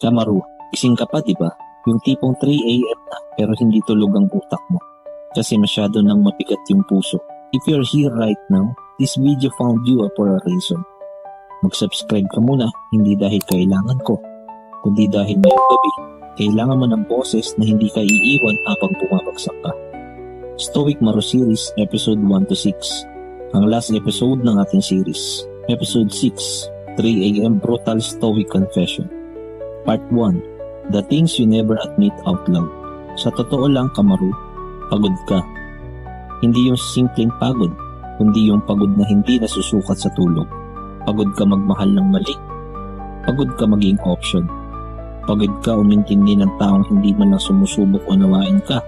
Kamaru, gising ka pa, di ba? Yung tipong 3 a.m. na pero hindi tulog ang utak mo. Kasi masyado nang mabigat yung puso. If you're here right now, this video found you for a reason. Mag-subscribe ka muna, hindi dahil kailangan ko, kundi dahil ngayong gabi, kailangan mo ng boses na hindi ka iiwan habang bumabagsak ka. Stoic Maru Series Episode 1 to 6 Ang last episode ng ating series. Episode 6 3 a.m. Brutal Stoic Confession Part 1 The Things You Never Admit Out Loud Sa totoo lang, Kamaru, pagod ka. Hindi yung simpleng pagod, kundi yung pagod na hindi nasusukat sa tulog. Pagod ka magmahal ng mali. Pagod ka maging option. Pagod ka umintindi ng taong hindi man lang sumusubok o nawain ka.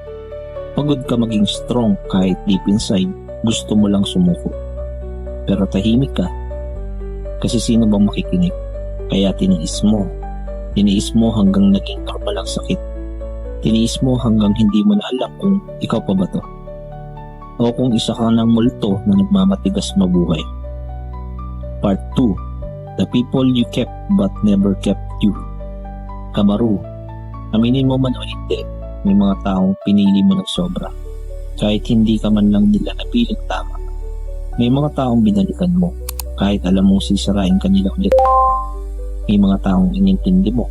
Pagod ka maging strong kahit deep inside gusto mo lang sumuko. Pero tahimik ka. Kasi sino bang makikinig? Kaya tiniis mo. Tiniis mo hanggang naging normal ang sakit. Tiniis mo hanggang hindi mo na alam kung ikaw pa ba to. O kung isa ka ng multo na nagmamatigas mabuhay. Part 2 The people you kept but never kept you. Kamaru, aminin mo man o hindi, may mga taong pinili mo ng sobra. Kahit hindi ka man lang nila napiling tama. May mga taong binalikan mo, kahit alam mong sisirain ka nila ulit. May mga taong inintindi mo,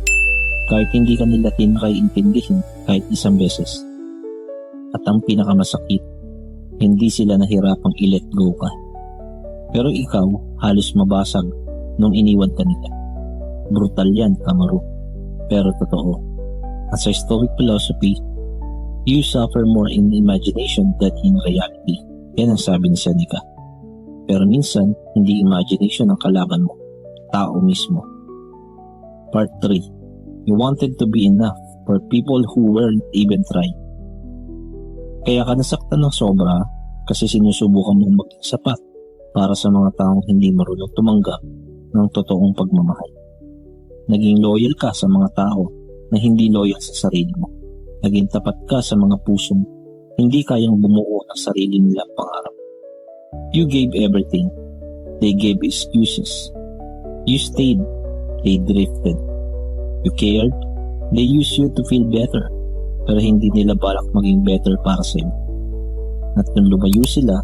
kahit hindi ka nila tinry intindihin kahit isang beses. At ang pinakamasakit, hindi sila nahirapang i-let go ka. Pero ikaw, halos mabasag nung iniwan ka nila. Brutal yan, Kamaru. Pero totoo. At sa Stoic philosophy, you suffer more in imagination than in reality. Yan ang sabi ni Seneca. Pero minsan, hindi imagination ang kalaban mo, tao mismo. Part 3 You wanted to be enough for people who weren't even trying. Kaya ka nasaktan ng sobra kasi sinusubukan mong maging sapat para sa mga taong hindi marunong tumanggap ng totoong pagmamahal. Naging loyal ka sa mga tao na hindi loyal sa sarili mo. Naging tapat ka sa mga pusong hindi kayang bumuo ng sarili nilang pangarap. You gave everything. They gave excuses. You stayed. They drifted. You cared. They used you to feel better. Pero hindi nila balak maging better para sa iyo. At nung lumayo sila,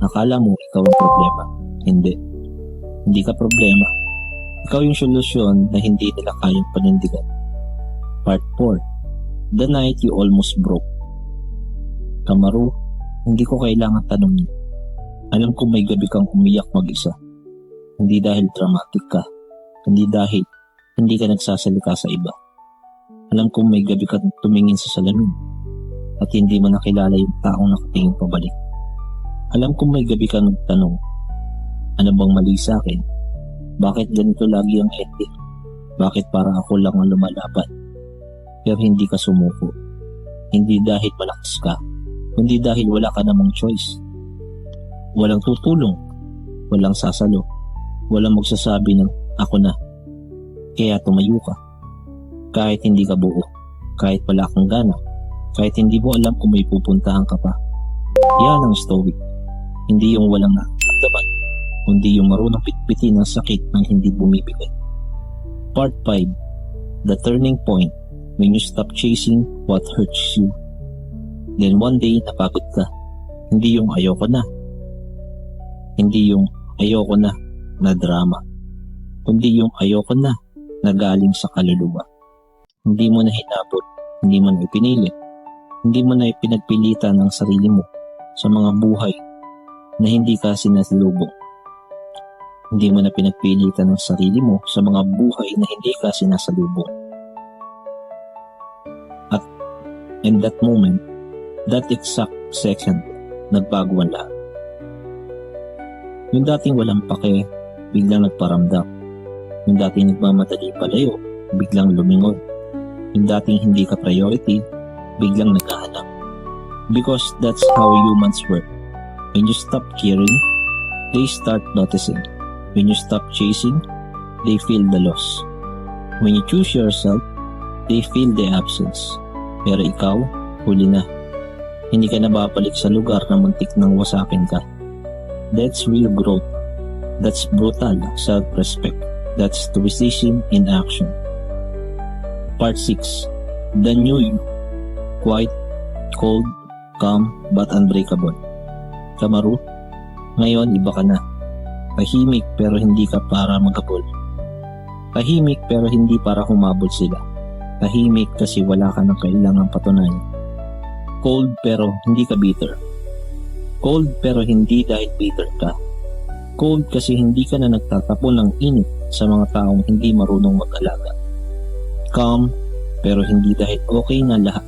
akala mo ikaw ang problema. Hindi. Hindi ka problema. Ikaw yung solusyon na hindi nila kayang panindigan. Part 4 The night you almost broke. Kamaru, hindi ko kailangan tanongin. Alam ko may gabi kang umiyak mag-isa. Hindi dahil dramatic ka. Hindi dahil hindi ka nagsasalita sa iba. Alam ko may gabi kang tumingin sa salamin at hindi mo nakilala yung taong nakatingin pabalik. Alam ko may gabi kang nagtanong, ano bang mali sa akin? Bakit ganito lagi ang ending? Bakit para ako lang ang lumalaban? Pero hindi ka sumuko. Hindi dahil malakas ka, kundi dahil wala ka namang choice. Walang tutulong, walang sasalo, walang magsasabi ng ako na. Kaya tumayo ka. Kahit hindi ka buo, kahit wala kang gana, kahit hindi mo alam kung may pupuntahan ka pa. Yan ang stoic. Hindi yung walang nakakamdaman, kundi yung marunong pitpitin ng sakit ng hindi bumibigay. Part 5 The Turning Point When you stop chasing what hurts you. Then one day, napagod ka. Hindi yung ayoko na. Hindi yung ayoko na na drama. Kundi yung ayoko na na galing sa kaluluwa. Hindi mo na hinabot, hindi mo na ipinilit, hindi mo na ipinagpilitan ng sarili mo sa mga buhay na hindi ka sinasalubong. Hindi mo na pinagpilitan ng sarili mo sa mga buhay na hindi ka sinasalubong. At in that moment, that exact second, nagbago ang lahat. Yung dating walang pake, biglang nagparamdam. Yung dating nagmamadali palayo, biglang lumingon. Yung dating hindi ka priority, biglang naghahanap. Because that's how humans work. When you stop caring, they start noticing. When you stop chasing, they feel the loss. When you choose yourself, they feel the absence. Pero ikaw, huli na. Hindi ka na babalik sa lugar na muntik nang wasakin ka. That's real growth. That's brutal self-respect. That's stoicism in action. Part 6 The New You Quiet, cold, calm, but unbreakable. Kamaru, ngayon iba ka na. Tahimik pero hindi ka para maghabol. Tahimik pero hindi para humabol sila. Tahimik kasi wala ka ng kailangang patunayan. Cold pero hindi ka bitter. Cold pero hindi dahil bitter ka. Cold kasi hindi ka na nagtatapon ng init sa mga taong hindi marunong mag-alaga. Calm pero hindi dahil okay na lahat.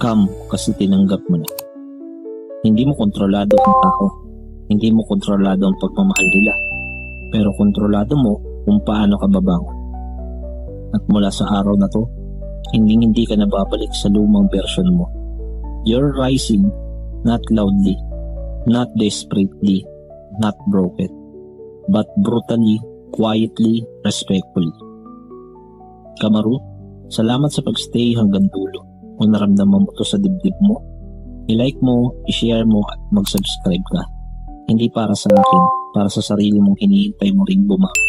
Calm kasi tinanggap mo na. Hindi mo kontrolado ang tao. Hindi mo kontrolado ang pagmamahal nila. Pero kontrolado mo kung paano ka babangon. At mula sa araw na to, hindi hindi ka nababalik sa lumang version mo. You're rising, not loudly, not desperately, not broken, but brutally, quietly, respectfully. Kamaru, salamat sa pagstay hanggang dulo. Kung naramdaman mo to sa dibdib mo, i-like mo, i-share mo at mag-subscribe ka. Hindi para sa akin, para sa sarili mong hinihintay mo ring bumangon.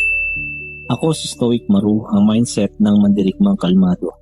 Ako si Stoic Maru, ang mindset ng mandirigmang kalmado.